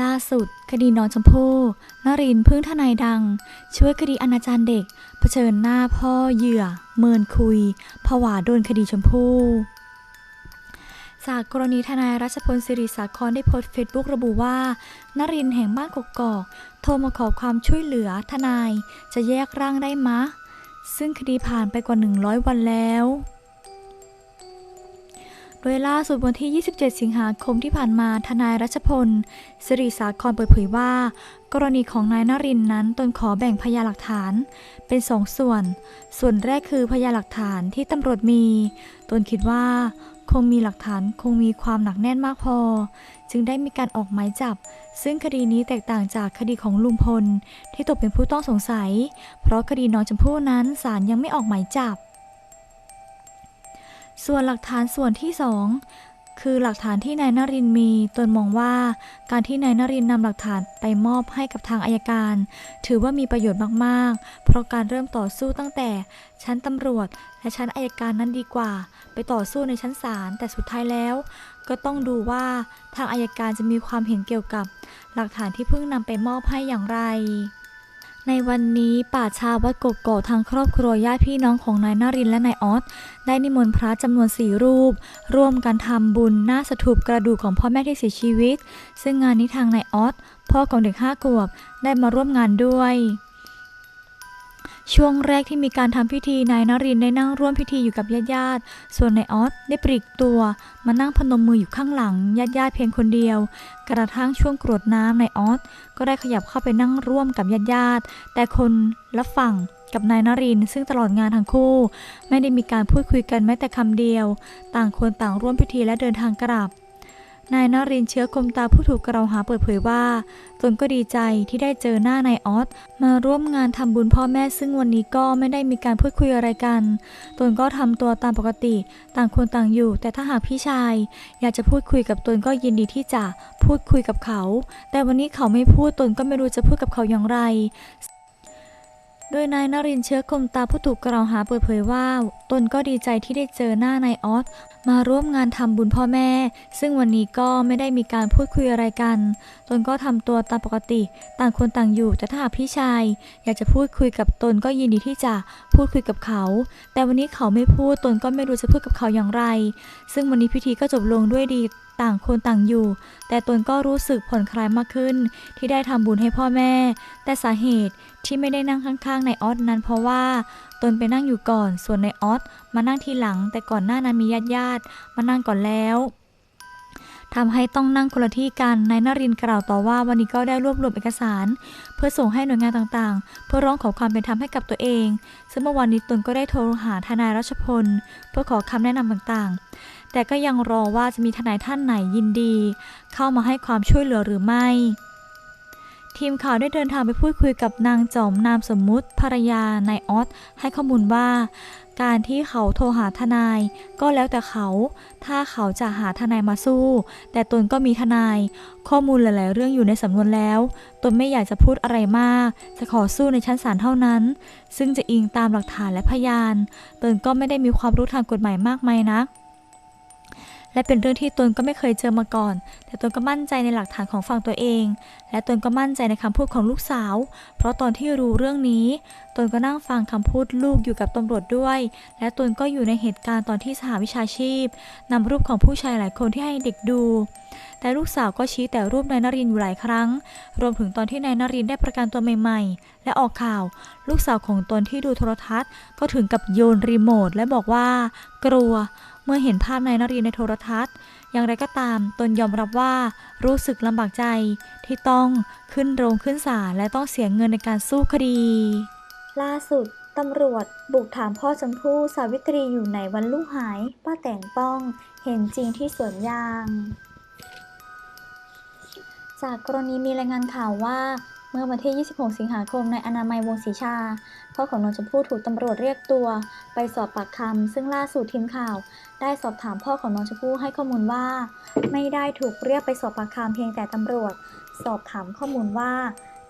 ล่าสุด คดีน้องชมพู่นรินพึ่งทนายดัง ช่วยคดีอนาจารเด็ก เผชิญหน้าพ่อเหยื่อ เมินคุย ผวาโดนคดีชมพู่จากกรณีทนายรัชพลศิริสาครได้โพสต์เฟซบุ๊กระบุว่านรินแห่งบ้านกกอก โทรมาขอความช่วยเหลือทนายจะแยกร่างได้มะ ซึ่งคดีผ่านไปกว่า 100 วันแล้ว โดยล่าสุดวันที่ 27 สิงหาคมที่ผ่านมา ทนายรัชพล สิริสาครเปิดเผยว่า กรณีของนายนรินทร์นั้นตนขอแบ่งพยานหลักฐานเป็นสองส่วน ส่วนแรกคือพยานหลักฐานที่ตำรวจมี ตนคิดว่าคงมีหลักฐานคงมีความหนักแน่นมากพอ จึงได้มีการออกหมายจับ ซึ่งคดีนี้แตกต่างจากคดีของลุงพล ที่ตกเป็นผู้ต้องสงสัย เพราะคดีน้องชมพู่นั้นศาลยังไม่ออกหมายจับ ส่วนหลักฐานส่วนที่สองคือหลักฐานที่นายนรินมีตนมองว่า การที่นายนรินนำหลักฐานไปมอบให้กับทางอายการ ถือว่ามีประโยชน์มากๆ เพราะการเริ่มต่อสู้ตั้งแต่ ชั้นตำรวจ และชั้นอายการนั้นดีกว่า ไปต่อสู้ในชั้นศาลแต่สุดท้ายแล้ว ก็ต้องดูว่าทางอายการจะมีความเห็นเกี่ยวกับ หลักฐานที่เพิ่งนำไปมอบให้อย่างไร ในวันนี้ป่าชาวัดกกอกทางครอบครัวญาติพี่น้องของนายนารินและนายออสได้นิมนต์พระจำนวนสี่รูป ร่วมกันทำบุญหน้าสถูปกระดูกของพ่อแม่ที่เสียชีวิต ซึ่งงานนี้ทางนายออสพ่อของเด็กห้าขวบได้มาร่วมงานด้วย ช่วงแรกที่มีการทำพิธีนายนรินได้นั่งร่วมพิธีอยู่กับญาติญาติ ส่วนนายออสได้ปลีกตัว มานั่งพนมมืออยู่ข้างหลังญาติญาติเพียงคนเดียว กระทั่งช่วงกรวดน้ำนายออสก็ได้ขยับเข้าไปนั่งร่วมกับญาติญาติ แต่คนละฝั่งกับนายนรินซึ่งตลอดงานทั้งคู่ ไม่ได้มีการพูดคุยกันแม้แต่คำเดียว ต่างคนต่างร่วมพิธีและเดินทางกลับ นายนรินเชื้อคมตาผู้ถูกกล่าวหาเปิดเผยว่าตนก็ดีใจที่ได้เจอหน้านายออสมาร่วมงานทำบุญพ่อแม่ซึ่งวันนี้ก็ไม่ได้มีการพูดคุยอะไรกันตนก็ทำตัวตามปกติต่างคนต่างอยู่ แต่ถ้าหากพี่ชาย อยากจะพูดคุยกับตนก็ยินดีที่จะพูดคุยกับเขา แต่วันนี้เขาไม่พูดตนก็ไม่รู้จะพูดกับเขาอย่างไร โดยนายนรินทร์เชื้อคมตาผู้ถูกกล่าวหาเปิดเผยว่า ตนก็ดีใจที่ได้เจอหน้านายออสมาร่วมงานทำบุญพ่อแม่ ซึ่งวันนี้ก็ไม่ได้มีการพูดคุยอะไรกัน ตนก็ทำตัวตามปกติ ต่างคนต่างอยู่แต่ถ้าหากพี่ชาย อยากจะพูดคุยกับตนก็ยินดีที่จะพูดคุยกับเขา แต่วันนี้เขาไม่พูดตนก็ไม่รู้จะพูดกับเขาอย่างไร ซึ่งวันนี้พิธีก็จบลงด้วยดี ต่างคนต่างอยู่ แต่ตนก็รู้สึกผ่อนคลายมากขึ้น ที่ได้ทำบุญให้พ่อแม่ แต่สาเหตุที่ไม่ได้นั่งข้างๆในออสนั้นเพราะว่าตนไปนั่งอยู่ก่อน ส่วนในออสมานั่งทีหลัง แต่ก่อนหน้านั้นมีญาติญาติมานั่งก่อนแล้ว ทำให้ต้องนั่งคนละที่กันนายนรินทร์กล่าวต่อว่าวันนี้ก็ได้รวบรวมเอกสาร เพื่อส่งให้หน่วยงานต่างๆ เพื่อร้องขอความเป็นธรรมให้กับตัวเอง ซึ่งเมื่อวานนี้ตนก็ได้โทรหาทนายรัชพล เพื่อขอคำแนะนำต่างๆ แต่ก็ยังรอว่าจะมีทนายท่านไหนยินดี เข้ามาให้ความช่วยเหลือหรือไม่ทีมข่าวได้เดินทางไปพูดคุยกับนางจอมนามสมมุติภรรยานายออสให้ข้อมูลว่า การที่เขาโทรหาทนาย ก็แล้วแต่เขา ถ้าเขาจะหาทนายมาสู้ แต่ตนก็มีทนาย ข้อมูลหลาย ๆ เรื่องอยู่ในสำนวนแล้ว ตนไม่อยากจะพูดอะไรมาก จะขอสู้ในชั้นศาลเท่านั้น ซึ่งจะอิงตามหลักฐานและพยาน ตนก็ไม่ได้มีความรู้ทางกฎหมายมากมายนัก และเป็นเรื่องที่ตนก็ไม่เคยเจอมาก่อน แต่ตนก็มั่นใจในหลักฐานของฝั่งตัวเอง และตนก็มั่นใจในคำพูดของลูกสาว เพราะตอนที่รู้เรื่องนี้ ตนก็นั่งฟังคำพูดลูกอยู่กับตำรวจด้วย และตนก็อยู่ในเหตุการณ์ตอนที่สหวิชาชีพนำรูปของผู้ชายหลายคนที่ให้เด็กดู แต่ลูกสาวก็ชี้แต่รูปนายนรินอยู่หลายครั้ง รวมถึงตอนที่นายนรินได้ประกันตัวใหม่ๆ และออกข่าว ลูกสาวของตนที่ดูโทรทัศน์ ก็ถึงกับโยนรีโมทและบอกว่ากลัว เมื่อเห็นภาพนายนรินในโทรทัศน์ อย่างไรก็ตามตนยอมรับว่ารู้สึกลำบากใจที่ต้องขึ้นโรงขึ้นศาลและต้องเสียเงินในการสู้คดี ล่าสุดตำรวจบุกถามพ่อชมพู่สาวิตรีอยู่ไหนวันลูกหาย ป้าแต่งป้อง เห็นจริงที่สวนยาง จากกรณีมีรายงานข่าวว่า เมื่อวันที่ 26 สิงหาคมนายอนามัยวงศ์ศรีชา พ่อของน้องชมพู่ถูกตำรวจเรียกตัว ไปสอบปากคำซึ่งล่าสุดทีมข่าว ได้สอบถามพ่อของน้องชมพู่ให้ข้อมูลว่า ไม่ได้ถูกเรียกไปสอบปากคำเพียงแต่ตำรวจ สอบถามข้อมูลว่า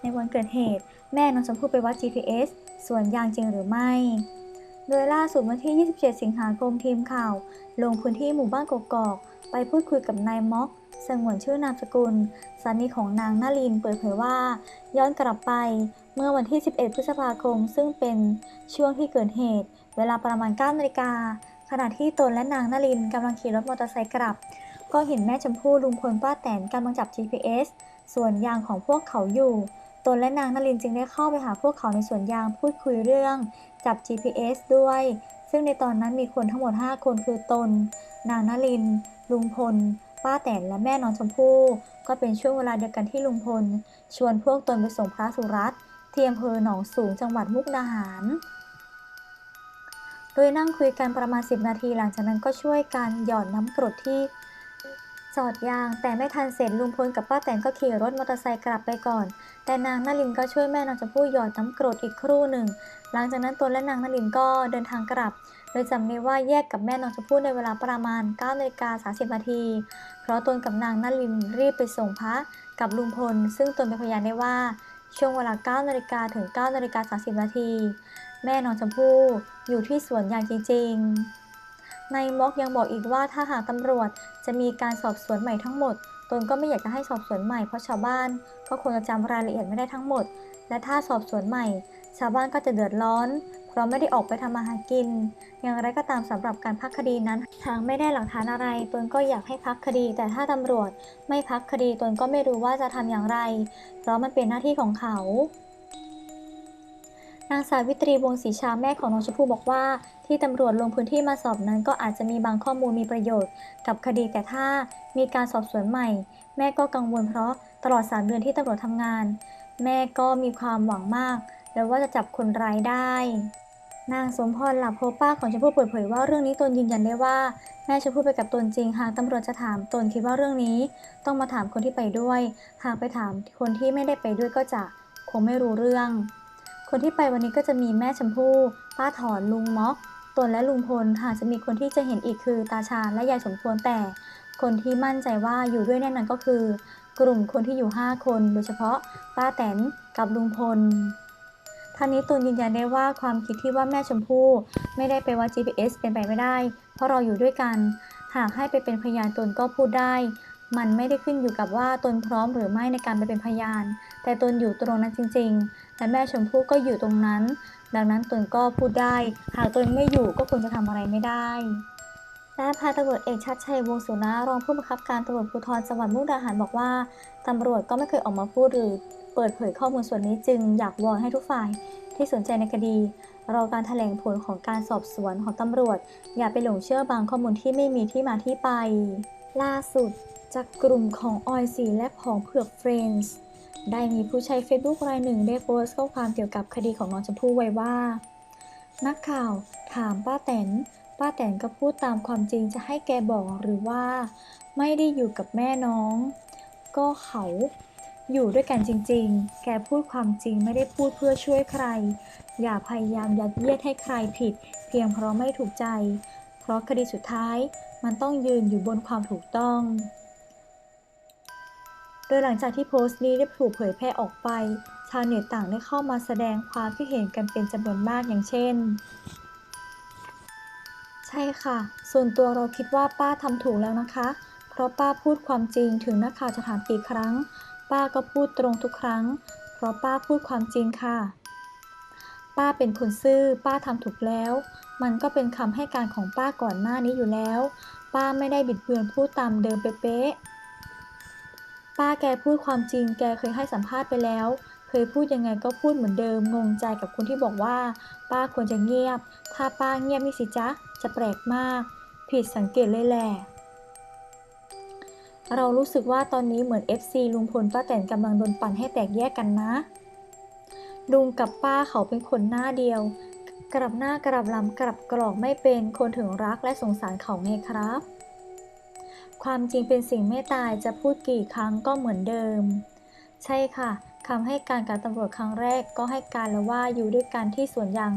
ในวันเกิดเหตุ แม่น้องชมพู่ไปวัด GPS ส่วนยางจริงหรือไม่ โดยล่าสุดวันที่ 27 สิงหาคมทีมข่าว ลงพื้นที่หมู่บ้านกกอก ไปพูดคุยกับนายม็อก สงวนชื่อนามสกุลสามีของนางนารินเปิดเผยว่า ย้อนกลับไปเมื่อวันที่ 11 พฤษภาคม ซึ่งเป็นช่วงที่เกิดเหตุ เวลาประมาณ9นาฬิกาขณะที่ตนและนางนารินกำลังขี่รถมอเตอร์ไซค์กลับ ก็เห็นแม่ชมพู่ลุงพลป้าแตนกำลังจับ GPS ส่วนยางของพวกเขาอยู่ตนและนางนารินจึงได้เข้าไปหาพวกเขาในสวนยางพูดคุยเรื่องจับ GPS ด้วย ซึ่งในตอนนั้นมีคนทั้งหมด 5 คนคือตน นางนาริน ลุงพล ป้าแตนและแม่น้องชมพู่ก็เป็นช่วงเวลาเดียวกันที่ลุงพล ชวนพวกตนไปส่งพระสุรัตน์ที่อำเภอหนองสูงจังหวัดมุกดาหาร โดยนั่งคุยกันประมาณ 10 นาทีหลังจากนั้นก็ช่วยกันหย่อดน้ำกรดที่จอดยางแต่ไม่ทันเสร็จลุงพลกับป้าแตนก็ขี่รถมอเตอร์ไซค์กลับไปก่อน แต่นางนารินก็ช่วยแม่น้องชมพู่หยอดน้ำกรดอีกครู่หนึ่ง หลังจากนั้นตนและนางนารินก็เดินทางกลับ โดยจำได้ว่าแยกกับแม่น้องชมพู่ในเวลาประมาณ9นาฬิกา30 นาที เพราะตนกับนางนารินรีบไปส่งพระกับลุงพล ซึ่งตนเป็นพยานได้ว่าช่วงเวลา9นาฬิกาถึง9นาฬิกา30 นาที แม่น้องชมพู่อยู่ที่สวนยางจริง ๆ ในม็อกยังบอกอีกว่าถ้าหากตำรวจจะมีการสอบสวนใหม่ทั้งหมด ตนก็ไม่อยากจะให้สอบสวนใหม่เพราะชาวบ้านก็คงจะจำรายละเอียดไม่ได้ทั้งหมด และถ้าสอบสวนใหม่ ชาวบ้านก็จะเดือดร้อน เพราะไม่ได้ออกไปทำมาหากิน อย่างไรก็ตามสำหรับการพักคดีนั้น หากไม่ได้หลักฐานอะไรตนก็อยากให้พักคดี แต่ถ้าตำรวจไม่พักคดีตนก็ไม่รู้ว่าจะทำอย่างไร เพราะมันเป็นหน้าที่ของเขานางสาวิตรีวงศรีชาแม่ของน้องชมพู่บอกว่า ที่ตำรวจลงพื้นที่มาสอบนั้นก็อาจจะมีบางข้อมูลมีประโยชน์ กับคดีแต่ถ้ามีการสอบสวนใหม่ แม่ก็กังวลเพราะตลอด 3 เดือนที่ตำรวจทำงาน แม่ก็มีความหวังมาก แล้วว่าจะจับคนร้ายได้ นางสมพรหลับโพป้าของชมพู่เปิดเผยว่าเรื่องนี้ตนยืนยันได้ว่าแม่ชมพู่ไปกับตนจริง หากตำรวจจะถามตนคิดว่าเรื่องนี้ ต้องมาถามคนที่ไปด้วย หากไปถามคนที่ไม่ได้ไปด้วยก็จะคงไม่รู้เรื่อง คนที่ไปวันนี้ก็จะมีแม่ชมพู่ป้าถอนลุงม็อกตนและลุงพลหากจะมีคนที่จะเห็นอีกคือตาชาญและยายสมควรแต่ คนที่มั่นใจว่าอยู่ด้วยแน่นอนก็คือ กลุ่มคนที่อยู่ 5 คน โดยเฉพาะป้าแตนกับลุงพล ท่านนี้ตูนยืนยันได้ว่าความคิดที่ว่าแม่ชมพู่ไม่ได้ไปว่า GPS เป็นไปไม่ได้ เพราะเราอยู่ด้วยกัน หากให้ไปเป็นพยานตนก็พูดได้ มันไม่ได้ขึ้นอยู่กับว่าตนพร้อมหรือไม่ในการไปเป็นพยาน แต่ตนอยู่ตรงนั้นจริง ๆ และแม่ชมพู่ก็อยู่ตรงนั้น ดังนั้นตนก็พูดได้ หากตนไม่อยู่ก็คงจะทำอะไรไม่ได้และพันตำรวจเอกชัดชัยวงศ์สุนารองผู้บังคับการตำรวจภูธรจังหวัดมุกดาหารบอกว่าตำรวจก็ไม่เคยออกมาพูดหรือ เปิดเผยข้อมูลส่วนนี้จึงอยากวอนให้ทุกฝ่ายที่สนใจในคดีรอการแถลงผลของการสอบสวนของตำรวจ อย่าไปหลงเชื่อบางข้อมูลที่ไม่มีที่มาที่ไป ล่าสุด จากกลุ่มของออยสีและของเผือกเฟรนด์ได้มีผู้ใช้ Facebook รายหนึ่งได้โพสต์ข้อความเกี่ยวกับคดีของน้องชมพู่ไว้ว่า นักข่าวถามป้าแตน ป้าแตนก็พูดตามความจริงจะให้แกบอกหรือว่า ไม่ได้อยู่กับแม่น้อง ก็เขา อยู่ด้วยกันจริงๆ แกพูดความจริงไม่ได้พูดเพื่อช่วยใคร อย่าพยายามยัดเยียดให้ใครผิด เพียงเพราะไม่ถูกใจ เพราะคดีสุดท้ายมันต้องยืนอยู่บนความถูกต้อง โดยหลังจากที่โพสต์นี้ได้ถูกเผยแพร่ออกไป ชาวเน็ตต่างได้เข้ามาแสดงความคิดเห็นกันเป็นจำนวนมากอย่างเช่น ใช่ค่ะ ส่วนตัวเราคิดว่าป้าทำถูกแล้วนะคะ เพราะป้าพูดความจริงถึงนักข่าวจะถามกี่ครั้ง ป้าก็พูดตรงทุกครั้ง เพราะป้าพูดความจริงค่ะ ป้าเป็นคนซื่อ ป้าทำถูกแล้ว มันก็เป็นคำให้การของป้าก่อนหน้านี้อยู่แล้ว ป้าไม่ได้บิดเบือนพูดตามเดิมเป๊ะๆป้าแกพูดความจริง แกเคยให้สัมภาษณ์ไปแล้ว เคยพูดยังไงก็พูดเหมือนเดิม งงใจกับคนที่บอกว่า ป้าควรจะเงียบ ถ้าป้าเงียบนี่สิจ๊ะ จะแปลกมาก ผิดสังเกตเลยแหละ เรารู้สึกว่าตอนนี้เหมือน FC ลุงพลป้าแตนกำลังโดนปั่นให้แตกแยกกันนะ ลุงกับป้าเขาเป็นคนหน้าเดียว กลับหน้ากลับลำกลับกรอกไม่เป็นคนถึงรักและสงสารเขาไงครับ ความจริงเป็นสิ่งไม่ตายจะพูดกี่ครั้งก็เหมือนเดิม ใช่ค่ะคำให้การกับตำรวจครั้งแรกก็ให้การแล้วว่าอยู่ด้วยกันที่สวนยาง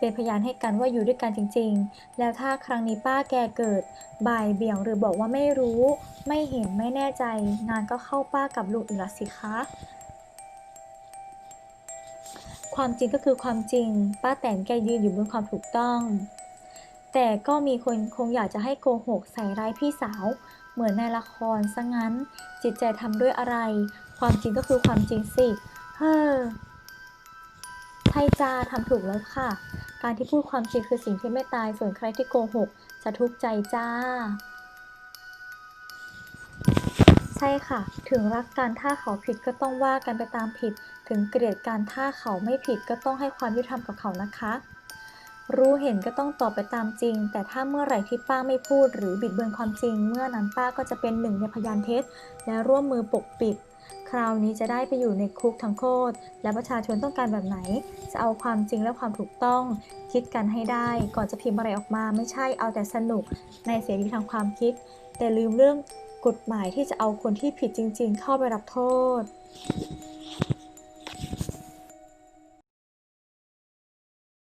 เป็นพยานให้กันว่าอยู่ด้วยกันจริง ๆ แล้วถ้าครั้งนี้ป้าแกเกิด บ่ายเบี่ยงหรือบอกว่าไม่รู้ ไม่เห็นไม่แน่ใจ งานก็เข้าป้ากับลุงอีกละสิคะความจริงก็คือความจริง ป้าแตนแกยืนอยู่บนความถูกต้อง แต่ก็มีคนคงอยากจะให้โกหกใส่ร้ายพี่สาว เหมือนในละครซะงั้น จิตใจทำด้วยอะไร ความจริงก็คือความจริงสิ เฮ้อไทยจาทำถูกแล้วค่ะ การที่พูดความจริงคือสิ่งที่ไม่ตาย ส่วนใครที่โกหกจะทุกข์ใจจ้า ใช่ค่ะ ถึงรักกันถ้าเขาผิดก็ต้องว่ากันไปตามผิด ถึงเกลียดกันถ้าเขาไม่ผิดก็ต้องให้ความยุติธรรมกับเขานะคะ รู้เห็นก็ต้องตอบไปตามจริง แต่ถ้าเมื่อไหร่ที่ป้าไม่พูด หรือบิดเบือนความจริง เมื่อนั้นป้าก็จะเป็นหนึ่งในพยานเท็จและร่วมมือปกปิด คราวนี้จะได้ไปอยู่ในคุกทั้งโคตร และประชาชนต้องการแบบไหน จะเอาความจริงและความถูกต้อง คิดกันให้ได้ ก่อนจะพิมพ์อะไรออกมา ไม่ใช่เอาแต่สนุก ในเสรีทางความคิด แต่ลืมเรื่องกฎหมายที่จะเอาคนที่ผิดจริง ๆ เข้าไปรับโทษ